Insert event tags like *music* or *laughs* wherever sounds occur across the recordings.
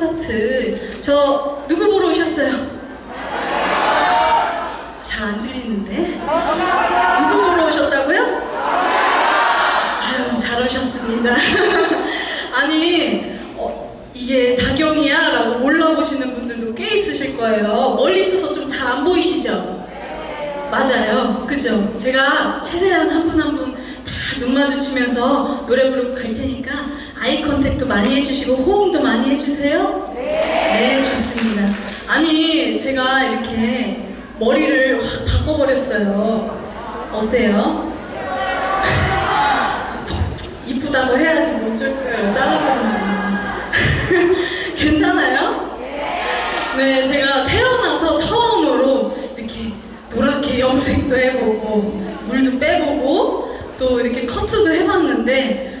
콘서트 저 누구 보러 오셨어요? 잘 안 들리는데 누구 보러 오셨다고요? 아유 잘 오셨습니다. *laughs* 아니 어, 이게 다경이야 라고 몰라보시는 분들도 꽤 있으실 거예요. 멀리 있어서 좀 잘 안 보이시죠? 맞아요. 그죠? 제가 최대한 한 분 한 분 다 눈 마주치면서 노래 부르고 갈 테니까 아이 컨택도 많이 해주시고 호응도 많이 해주세요. 네, 좋습니다. 아니, 제가 이렇게 머리를 확 바꿔버렸어요. 어때요? *laughs* 이쁘다고 해야지 뭐 어쩔 거예요. 잘라버렸네. *laughs* 괜찮아요? 네, 제가 태어나서 처음으로 이렇게 노랗게 염색도 해보고 물도 빼보고 또 이렇게 커트도 해봤는데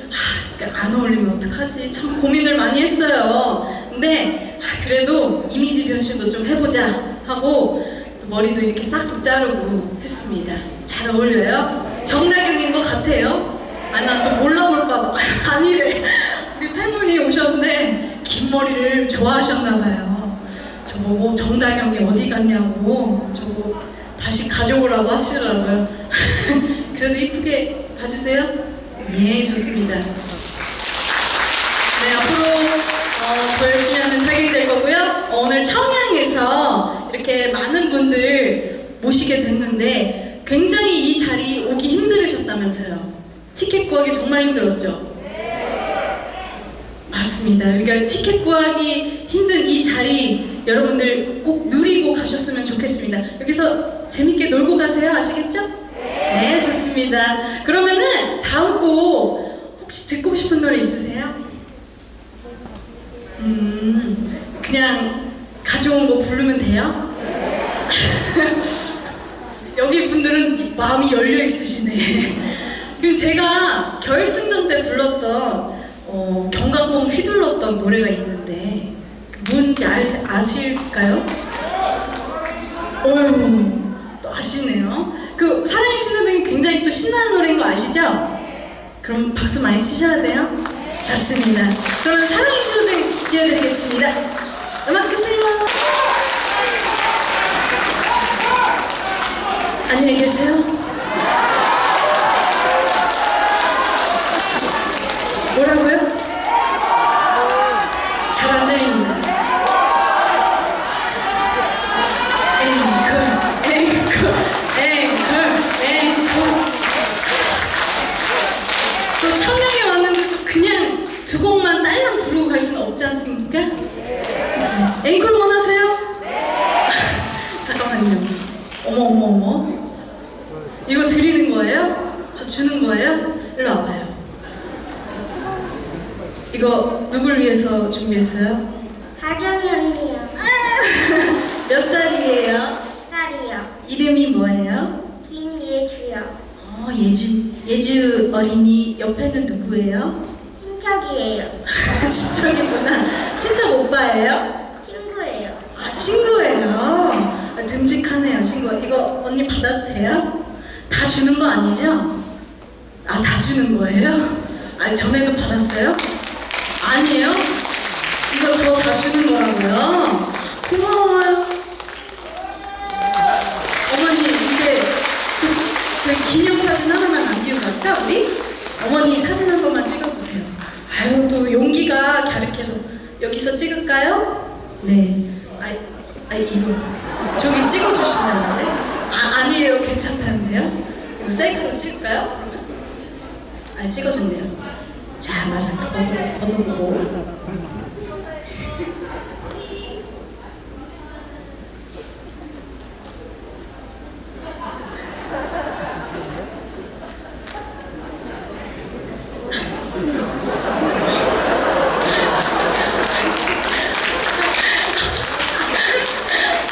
안 어울리면 어떡하지? 참 고민을 많이 했어요. 근데 아, 그래도 이미지 변신도 좀 해보자 하고 또 머리도 이렇게 싹둑 자르고 했습니다. 잘 어울려요? 정나경인 것 같아요? 아, 난또 몰라볼까봐. *laughs* 아니래. 우리 팬분이 오셨는데 긴 머리를 좋아하셨나봐요. 저보고 정다경이 어디 갔냐고 저보고 다시 가져오라고 하시더라고요. *laughs* 그래도 이쁘게 봐주세요. 예, 좋습니다. 많은 분들 모시게 됐는데 굉장히 이 자리 오기 힘들으셨다면서요. 티켓 구하기 정말 힘들었죠? 맞습니다. 그러니까 티켓 구하기 힘든 이 자리 여러분들 꼭 누리고 가셨으면 좋겠습니다. 여기서 재밌게 놀고 가세요. 아시겠죠? 네, 좋습니다. 그러면은 다음 곡 혹시 듣고 싶은 노래 있으세요? 음, 그냥 가져온 거 부르면 돼요? *laughs* 여기 분들은 마음이 열려 있으시네. 지금 제가 결승전 때 불렀던 어, 경각봉 휘둘렀던 노래가 있는데 뭔지 알, 아실까요? 어휴, 또 아시네요. 그 사랑의 신호등이 굉장히 또 신나는 노래인 거 아시죠? 그럼 박수 많이 치셔야 돼요. 좋습니다. 그러면 사랑의 신호등 띄워드리겠습니다. 음악 주세요. 안녕히 계세요. 잘 안 들립니다. 앵콜, 앵콜, 앵콜, 앵콜. 또 청량에 왔는데 또 그냥 두 곡만 딸랑 부르고 갈 수는 없지 않습니까? 네. 앵콜 원하세요? 잠깐만요. 어머 어머 어머. 이거 드리는 거예요? 저 주는 거예요? 일로 와봐요. 이거 누굴 위해서 준비했어요? 다경이 언니요. 몇 살이에요? 쌀이요. 이름이 뭐예요? 김예주요. 어, 예주, 예주 어린이 옆에는 누구예요? 친척이에요. 친척이구나. 친척 오빠예요? 친구예요. 아, 친구예요. 아, 듬직하네요, 친구. 이거 언니 받아도 돼요? 다 주는 거 아니죠? 아, 다 주는 거예요? 아, 전에도 받았어요? 아니에요? 이거 저 다 주는 거라고요? 고마워요. 어머니, 이게 그, 저희 기념사진 하나만 남기고 갈까, 우리? 어머니 사진 한 번만 찍어주세요. 아유, 또 용기가 갸륵해서 여기서 찍을까요? 네. 아, 아 이거 저기 찍어주시나는데? 아 아니에요, 괜찮다는데요? 이거 셀카로 찍을까요? 아 찍어준대요. 자 마스크 벗어- 벗어보고.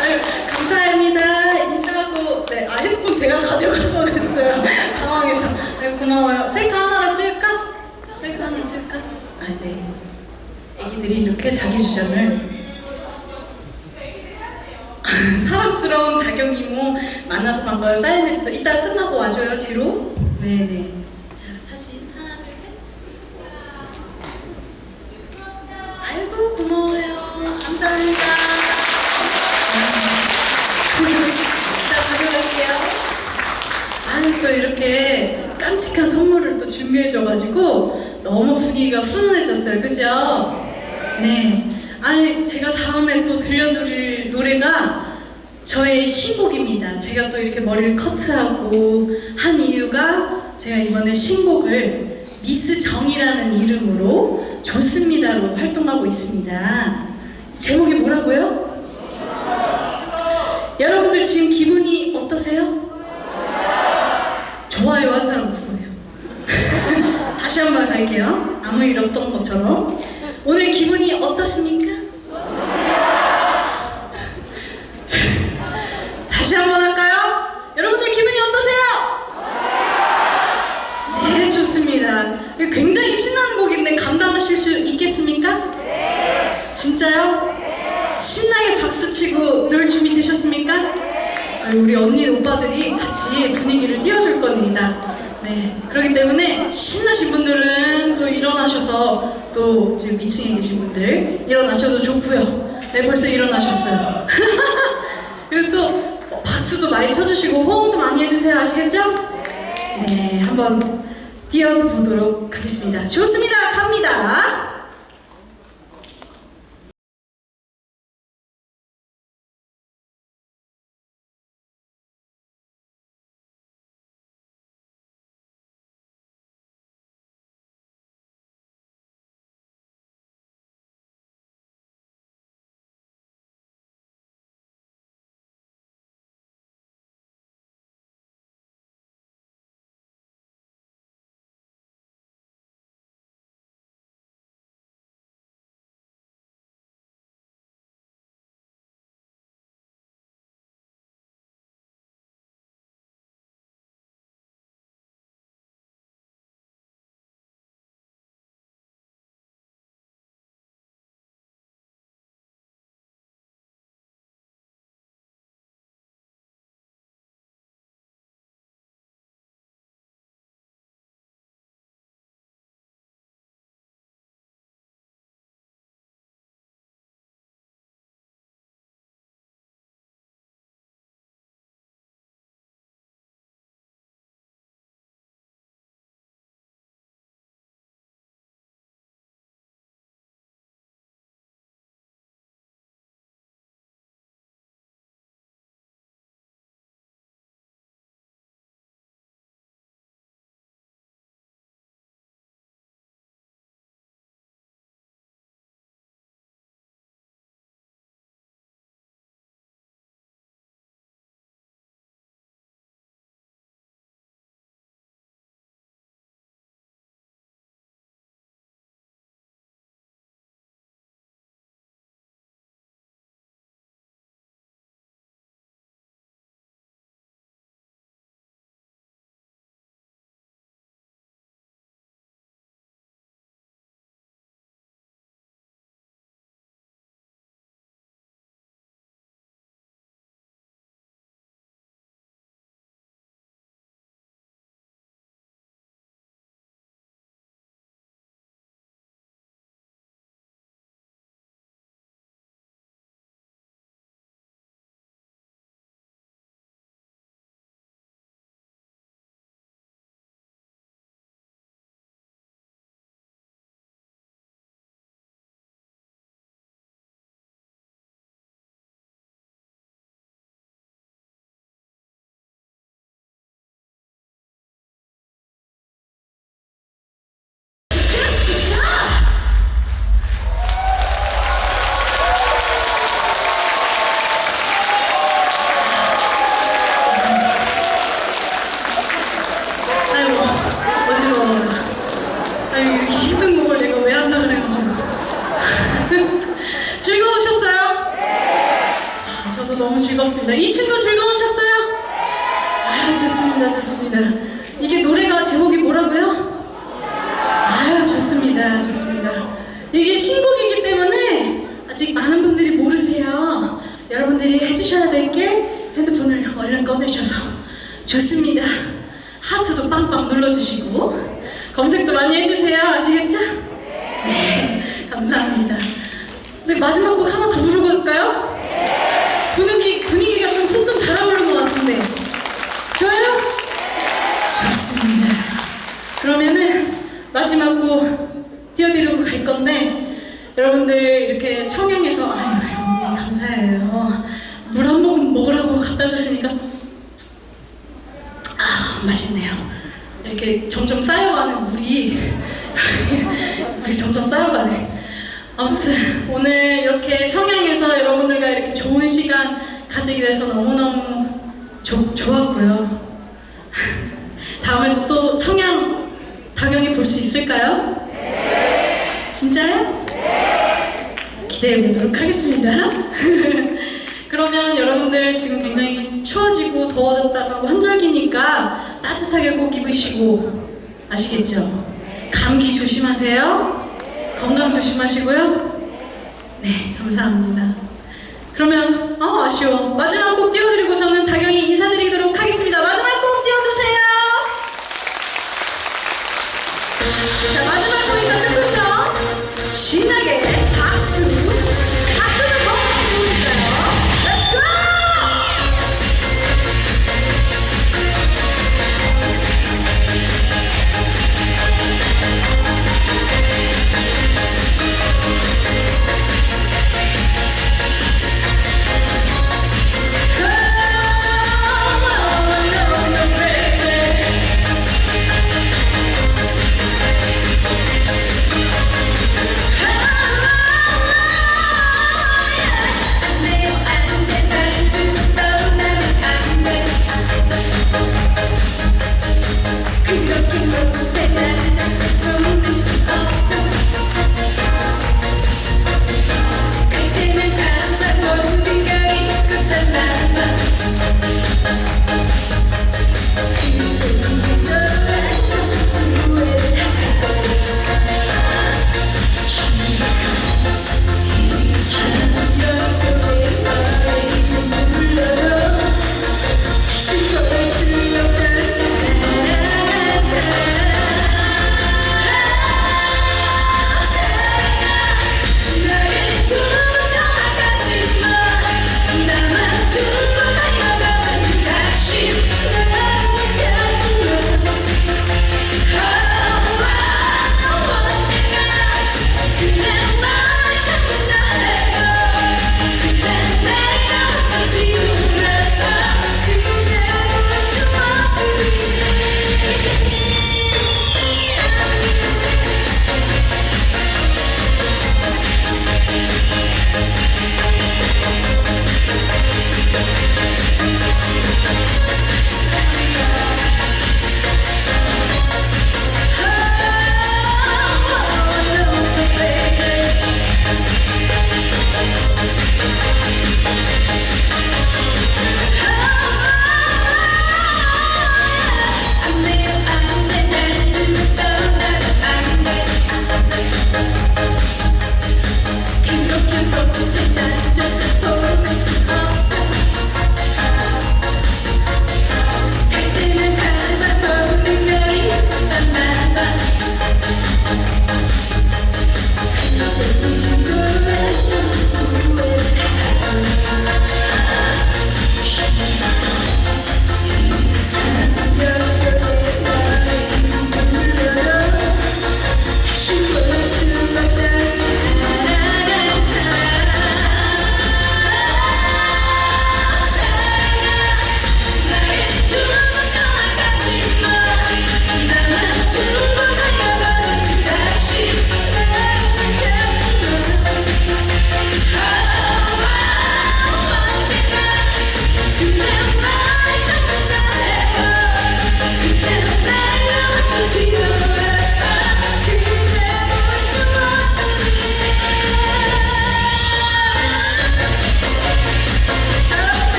아유, 감사합니다. 인사하고, 네, 아, 핸드폰 제가 가져갈 뻔했어요. 당황해서. 네, 고마워요. 셀카 하나 찍을까? 셀카 하나 찍을까? 아, 네. 애기들이 이렇게 자기 주장을. *laughs* 사랑스러운 다경 이모 만나서 반가워요. 사인해줘서 이따 끝나고 와줘요, 뒤로. 네네. 이렇게 깜찍한 선물을 또 준비해줘가지고 너무 분위기가 훈훈해졌어요. 그죠? 네. 아니, 제가 다음에 또 들려드릴 노래가 저의 신곡입니다. 제가 또 이렇게 머리를 커트하고 한 이유가 제가 이번에 신곡을 미스 정이라는 이름으로 좋습니다로 활동하고 있습니다. 제목이 뭐라고요? 여러분들 지금 기분이 어떠세요? 좋아요 한 사람 누구예요? 다시 한번 갈게요. 아무 일 없던 것처럼. 오늘 기분이 어떠십니까? 다시 한 번 할까요? 여러분들 기분이 어떠세요? 네, 좋습니다. 이거 굉장히 신나는 곡인데 감당하실 수 있겠습니까? 진짜요? 신나게 박수 치고 놀 준비 되셨습니까? 아, 우리 언니 오빠들이 같이 분위기를 띄워줄 겁니다. 네, 그렇기 때문에 신나신 분들은 또 일어나셔서 또 지금 2층에 계신 분들 일어나셔도 좋고요. 네, 벌써 일어나셨어요. *laughs* 그리고 또 박수도 많이 쳐주시고 호응도 많이 해주세요. 아시겠죠? 네, 한번 뛰어보도록 하겠습니다. 좋습니다. 갑니다. 하트도 빵빵 눌러주시고 검색도 많이 해주세요. 아시겠죠? 네. 감사합니다. 이제 마지막 곡 하나 더 부르고 갈까요? 분위기, 분위기가 좀 훈금 달아오른 것 같은데. 좋아요? 좋습니다. 그러면은 마지막 곡 띄어드리고 갈 건데 여러분들 이렇게 청해 맛있네요 이렇게 점점 쌓여가는 물이 물이 점점 쌓여가네 아무튼 오늘 이렇게 청양에서 여러분들과 이렇게 좋은 시간 가지게 돼서 너무너무 좋- 좋았고요 다음에도 또 청양 당연히 볼 수 있을까요? 네. 진짜요? 네. 기대해 보도록 하겠습니다. *laughs* 그러면 여러분들 지금 굉장히 추워지고 더워졌다가 환절기니까 따뜻하게 꼭 입으시고 아시겠죠? 감기 조심하세요. 건강 조심하시고요. 네, 감사합니다. 그러면 아 아쉬워. 마지막 곡 띄워드리고 저는